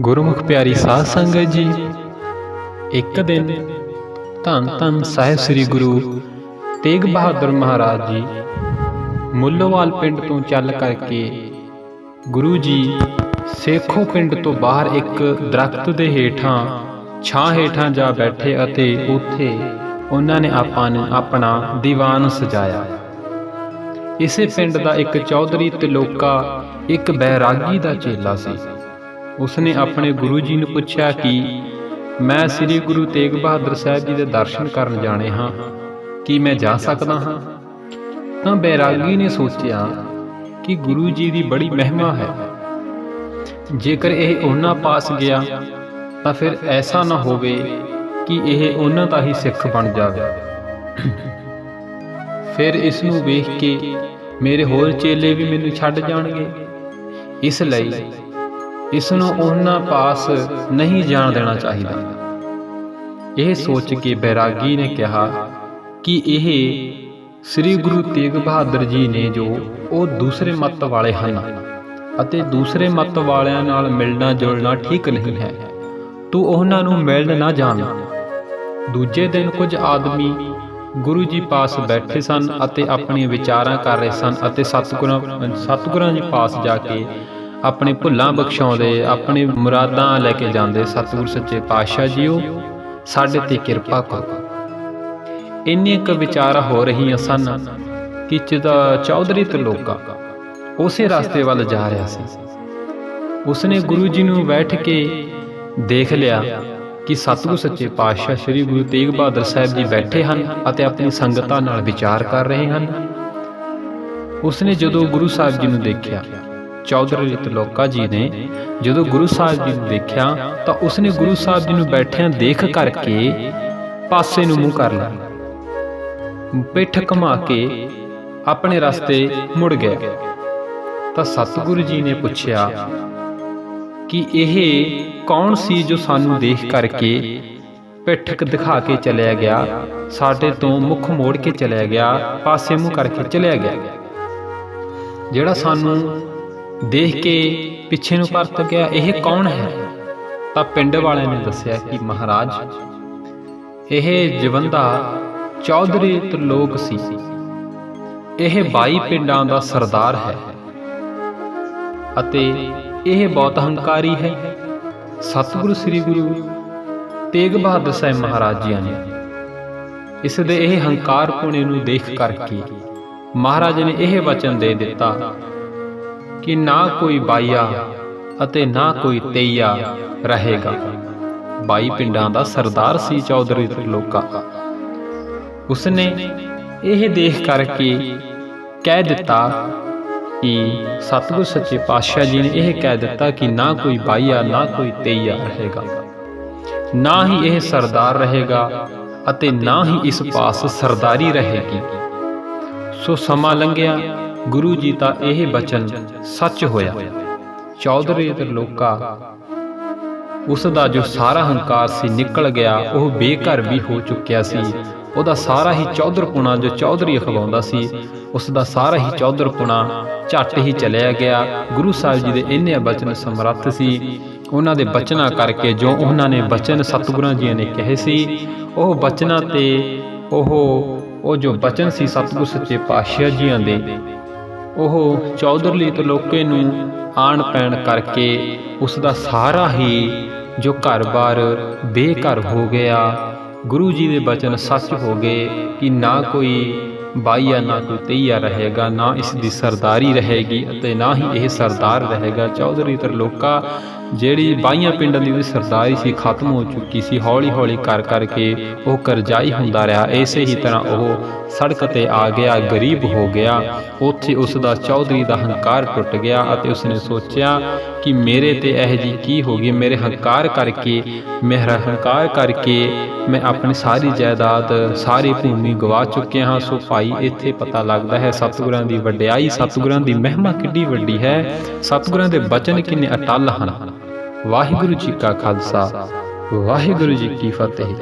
ਗੁਰਮੁਖ ਪਿਆਰੀ ਸਾਧ ਸੰਗਤ ਜੀ, ਇੱਕ ਦਿਨ ਧੰਨ ਧੰਨ ਸਾਹਿਬ ਸ੍ਰੀ ਗੁਰੂ ਤੇਗ ਬਹਾਦਰ ਮਹਾਰਾਜ ਜੀ ਮੁੱਲੋਵਾਲ ਪਿੰਡ ਤੋਂ ਚੱਲ ਕਰਕੇ ਗੁਰੂ ਜੀ ਸੇਖੋ ਪਿੰਡ ਤੋਂ ਬਾਹਰ ਇੱਕ ਦਰਖਤ ਦੇ ਹੇਠਾਂ, ਛਾਂ ਹੇਠਾਂ ਜਾ ਬੈਠੇ ਅਤੇ ਉੱਥੇ ਉਹਨਾਂ ਨੇ ਆਪਾਂ ਨੇ ਆਪਣਾ ਦੀਵਾਨ ਸਜਾਇਆ। ਇਸੇ ਪਿੰਡ ਦਾ ਇੱਕ ਚੌਧਰੀ ਤਿਲੋਕਾ ਇੱਕ ਬੈਰਾਗੀ ਦਾ ਚੇਲਾ ਸੀ। ਉਸਨੇ ਆਪਣੇ ਗੁਰੂ ਜੀ ਨੂੰ ਪੁੱਛਿਆ ਕਿ ਮੈਂ ਸ੍ਰੀ ਗੁਰੂ ਤੇਗ ਬਹਾਦਰ ਸਾਹਿਬ ਜੀ ਦੇ ਦਰਸ਼ਨ ਕਰਨ ਜਾਣੇ ਹਾਂ, ਕੀ ਮੈਂ ਜਾ ਸਕਦਾ ਹਾਂ? ਤਾਂ ਬੈਰਾਗੀ ਨੇ ਸੋਚਿਆ ਕਿ ਗੁਰੂ ਜੀ ਦੀ ਬੜੀ ਮਹਿਮਾ ਹੈ। ਜੇਕਰ ਇਹ ਉਹਨਾਂ ਪਾਸ ਗਿਆ, ਤਾਂ ਫਿਰ ਐਸਾ ਨਾ ਹੋਵੇ ਕਿ ਇਹ ਉਹਨਾਂ ਦਾ ਹੀ ਸਿੱਖ ਬਣ ਜਾਵੇ। ਫਿਰ ਇਸ ਨੂੰ ਵੇਖ ਕੇ ਮੇਰੇ ਹੋਰ ਚੇਲੇ ਵੀ ਮੈਨੂੰ ਛੱਡ ਜਾਣਗੇ। ਇਸ ਲਈ ਇਸ ਨੂੰ ਉਹਨਾਂ ਪਾਸ ਨਹੀਂ ਜਾਣ ਦੇਣਾ ਚਾਹੀਦਾ। ਇਹ ਸੋਚ ਕੇ ਬੈਰਾਗੀ ਨੇ ਕਿਹਾ ਕਿ ਇਹ ਸ੍ਰੀ ਗੁਰੂ ਤੇਗ ਬਹਾਦਰ ਜੀ ਨੇ ਜੋ ਉਹ ਦੂਸਰੇ ਮਤ ਵਾਲੇ ਹਨ ਅਤੇ ਦੂਸਰੇ ਮੱਤ ਵਾਲਿਆਂ ਨਾਲ ਮਿਲਣਾ ਜੁਲਣਾ ਠੀਕ ਨਹੀਂ ਹੈ, ਤੂੰ ਉਹਨਾਂ ਨੂੰ ਮਿਲਣ ਨਾ ਜਾਣ। ਦੂਜੇ ਦਿਨ ਕੁਝ ਆਦਮੀ ਗੁਰੂ ਜੀ ਪਾਸ ਬੈਠੇ ਸਨ ਅਤੇ ਆਪਣੀਆਂ ਵਿਚਾਰਾਂ ਕਰ ਰਹੇ ਸਨ ਅਤੇ ਸਤਿਗੁਰਾਂ ਸਤਿਗੁਰਾਂ ਜੀ ਪਾਸ ਜਾ ਕੇ ਆਪਣੇ ਭੁੱਲਾਂ ਬਖਸ਼ਾਉਂਦੇ, ਆਪਣੇ ਮੁਰਾਦਾਂ ਲੈ ਕੇ ਜਾਂਦੇ ਸਤਿਗੁਰ ਸੱਚੇ ਪਾਤਸ਼ਾਹ ਜੀਓ। ਸਾਡੇ ਤੇ ਕਿਰਪਾ ਕਰੋ। ਇੰਨੇ ਕੁ ਵਿਚਾਰ ਹੋ ਰਹੀਆਂ ਸਨ ਕਿ ਚਦਾ ਚੌਧਰੀ ਤਲੋਕਾ ਉਸੇ ਰਸਤੇ ਵੱਲ ਜਾ ਰਿਹਾ ਸੀ। ਉਸਨੇ ਗੁਰੂ ਜੀ ਨੂੰ ਬੈਠ ਕੇ ਦੇਖ ਲਿਆ ਕਿ ਸਤਿਗੁਰ ਸੱਚੇ ਪਾਤਸ਼ਾਹ ਸ੍ਰੀ ਗੁਰੂ ਤੇਗ ਬਹਾਦਰ ਸਾਹਿਬ ਜੀ ਬੈਠੇ ਹਨ ਅਤੇ ਆਪਣੀ ਸੰਗਤਾਂ ਨਾਲ ਵਿਚਾਰ ਕਰ ਰਹੇ ਹਨ। ਉਸਨੇ ਜਦੋਂ ਗੁਰੂ ਸਾਹਿਬ ਜੀ ਨੂੰ ਦੇਖਿਆ ਚੌਧਰੀ ਤਲੋਕਾ ਜੀ ਨੇ ਜਦੋਂ ਗੁਰੂ ਸਾਹਿਬ ਜੀ ਨੂੰ ਦੇਖਿਆ ਤਾਂ ਉਸਨੇ ਗੁਰੂ ਸਾਹਿਬ ਜੀ ਨੂੰ ਬੈਠਿਆਂ ਦੇਖ ਕਰਕੇ ਪਾਸੇ ਨੂੰ ਮੂੰਹ ਕਰ ਲਿਆ। ਪਿੱਠ ਘੁਮਾ ਕੇ ਆਪਣੇ ਰਸਤੇ ਮੁੜ ਗਿਆ। ਤਾਂ ਸਤਿਗੁਰੂ ਜੀ ਨੇ ਪੁੱਛਿਆ ਕਿ ਇਹ ਕੌਣ ਸੀ ਜੋ ਸਾਨੂੰ ਦੇਖ ਕਰਕੇ ਪਿੱਠ ਦਿਖਾ ਕੇ ਚਲਿਆ ਗਿਆ, ਸਾਡੇ ਤੋਂ ਮੁਖ ਮੋੜ ਕੇ ਚਲਿਆ ਗਿਆ, ਪਾਸੇ ਮੂੰਹ ਕਰਕੇ ਚਲਿਆ ਗਿਆ? ਜਿਹੜਾ ਸਾਨੂੰ ਦੇਖ ਕੇ ਪਿੱਛੇ ਨੂੰ ਪਰਤ ਗਿਆ, ਇਹ ਕੌਣ ਹੈ? ਤਾਂ ਪਿੰਡ ਵਾਲਿਆਂ ਨੇ ਦੱਸਿਆ ਕਿ ਮਹਾਰਾਜ, ਇਹ ਜਵੰਦਾ ਚੌਧਰੀ ਤ੍ਰਿਲੋਕ ਸੀ। ਇਹ 22 ਪਿੰਡਾਂ ਦਾ ਸਰਦਾਰ ਹੈ ਅਤੇ ਇਹ ਬਹੁਤ ਹੰਕਾਰੀ ਹੈ। ਸਤਿਗੁਰੂ ਸ੍ਰੀ ਗੁਰੂ ਤੇਗ ਬਹਾਦਰ ਸਾਹਿਬ ਮਹਾਰਾਜ ਜੀ ਨੇ ਇਸ ਦੇ ਇਹ ਹੰਕਾਰ ਪੁਣੇ ਨੂੰ ਦੇਖ ਕਰਕੇ ਮਹਾਰਾਜ ਨੇ ਇਹ ਵਚਨ ਦੇ ਦਿੱਤਾ ਕਿ ਨਾ ਕੋਈ ਬਾਈਆ ਅਤੇ ਨਾ ਕੋਈ ਤੇਈਆ ਰਹੇਗਾ। ਬਾਈ ਪਿੰਡਾਂ ਦਾ ਸਰਦਾਰ ਸੀ ਚੌਧਰੀ ਤ੍ਰਿਲੋਕਾ ਉਸਨੇ ਇਹ ਦੇਖ ਕਰਕੇ ਕਹਿ ਦਿੱਤਾ ਕਿ ਸਤਿਗੁਰ ਸੱਚੇ ਪਾਤਸ਼ਾਹ ਜੀ ਨੇ ਇਹ ਕਹਿ ਦਿੱਤਾ ਕਿ ਨਾ ਕੋਈ ਬਾਈਆ ਨਾ ਕੋਈ ਤੇਈਆ ਰਹੇਗਾ। ਨਾ ਹੀ ਇਹ ਸਰਦਾਰ ਰਹੇਗਾ ਅਤੇ ਨਾ ਹੀ ਇਸ ਪਾਸ ਸਰਦਾਰੀ ਰਹੇਗੀ। ਸੋ ਸਮਾਂ ਲੰਘਿਆ ਗੁਰੂ ਜੀ ਦਾ ਇਹ ਬਚਨ ਸੱਚ ਹੋਇਆ। ਚੌਧਰੀ ਤ੍ਰਿਲੋਕਾ ਉਸ ਦਾ ਜੋ ਸਾਰਾ ਹੰਕਾਰ ਸੀ ਨਿਕਲ ਗਿਆ, ਉਹ ਬੇਘਰ ਵੀ ਹੋ ਚੁੱਕਿਆ ਸੀ। ਉਹਦਾ ਸਾਰਾ ਹੀ ਚੌਧਰਪੁਣਾ ਜੋ ਚੌਧਰੀ ਅਖਵਾਉਂਦਾ ਸੀ, ਉਸ ਦਾ ਸਾਰਾ ਹੀ ਚੌਧਰਪੁਣਾ ਝੱਟ ਹੀ ਚਲਿਆ ਗਿਆ। ਗੁਰੂ ਸਾਹਿਬ ਜੀ ਦੇ ਇੰਨੇ ਬਚਨ ਸਮਰੱਥ ਸੀ। ਉਹਨਾਂ ਦੇ ਬਚਨਾਂ ਕਰਕੇ ਜੋ ਉਹਨਾਂ ਨੇ ਬਚਨ ਸਤਿਗੁਰਾਂ ਜੀ ਨੇ ਕਹੇ ਸੀ, ਉਹ ਬਚਨਾਂ ਤੇ ਉਹ ਉਹ ਜੋ ਬਚਨ ਸੀ ਸਤਿਗੁਰ ਸੱਚੇ ਪਾਤਸ਼ਾਹ ਜੀਆਂ ਦੇ ਉਹ ਚੌਧਰਲੀ ਤਲੋਕੇ ਨੂੰ ਆਣ ਪੈਣ ਕਰਕੇ ਉਸ ਦਾ ਸਾਰਾ ਹੀ ਜੋ ਘਰ-ਬਾਰ ਬੇਘਰ ਹੋ ਗਿਆ, ਗੁਰੂ ਜੀ ਦੇ ਬਚਨ ਸੱਚ ਹੋ ਗਏ ਕਿ ਨਾ ਕੋਈ ਬਾਈਆ ਨਾ ਕੋਈ ਤਈਆ ਰਹੇਗਾ, ਨਾ ਇਸ ਦੀ ਸਰਦਾਰੀ ਰਹੇਗੀ ਅਤੇ ਨਾ ਹੀ ਇਹ ਸਰਦਾਰ ਰਹੇਗਾ। ਚੌਧਰੀ ਤਰਲੋਕਾ, ਜਿਹੜੀ ਬਾਈਆਂ ਪਿੰਡਾਂ ਦੀ ਸਰਦਾਰੀ ਸੀ, ਖਤਮ ਹੋ ਚੁੱਕੀ ਸੀ ਹੌਲੀ ਹੌਲੀ ਕਰ ਕਰਕੇ ਉਹ ਕਰਜ਼ਾਈ ਹੁੰਦਾ ਰਿਹਾ। ਐਸੇ ਹੀ ਤਰ੍ਹਾਂ ਉਹ ਸੜਕ ਤੇ ਆ ਗਿਆ, ਗਰੀਬ ਹੋ ਗਿਆ। ਉੱਥੇ ਉਸ ਦਾ ਚੌਧਰੀ ਦਾ ਹੰਕਾਰ ਟੁੱਟ ਗਿਆ ਅਤੇ ਉਸਨੇ ਸੋਚਿਆ ਕਿ ਮੇਰੇ ਤੇ ਇਹ ਜੀ ਕੀ ਹੋ ਗਈ, ਮੇਰੇ ਹੰਕਾਰ ਕਰਕੇ, ਮੇਰਾ ਹੰਕਾਰ ਕਰਕੇ ਮੈਂ ਆਪਣੀ ਸਾਰੀ ਜਾਇਦਾਦ, ਸਾਰੀ ਭੂਮੀ ਗਵਾ ਚੁੱਕਿਆ ਹਾਂ, ਸੋ ਭਾਈ, ਇੱਥੇ ਪਤਾ ਲੱਗਦਾ ਹੈ ਸਤਿਗੁਰਾਂ ਦੀ ਵਡਿਆਈ, ਸਤਿਗੁਰਾਂ ਦੀ ਮਹਿਮਾ ਕਿੱਡੀ ਵੱਡੀ ਹੈ। ਸਤਿਗੁਰਾਂ ਦੇ ਬਚਨ ਕਿੰਨੇ ਅਟਲ ਹਨ। ਵਾਹਿਗੁਰੂ ਜੀ ਕਾ ਖਾਲਸਾ, ਵਾਹਿਗੁਰੂ ਜੀ ਕੀ ਫਤਿਹ।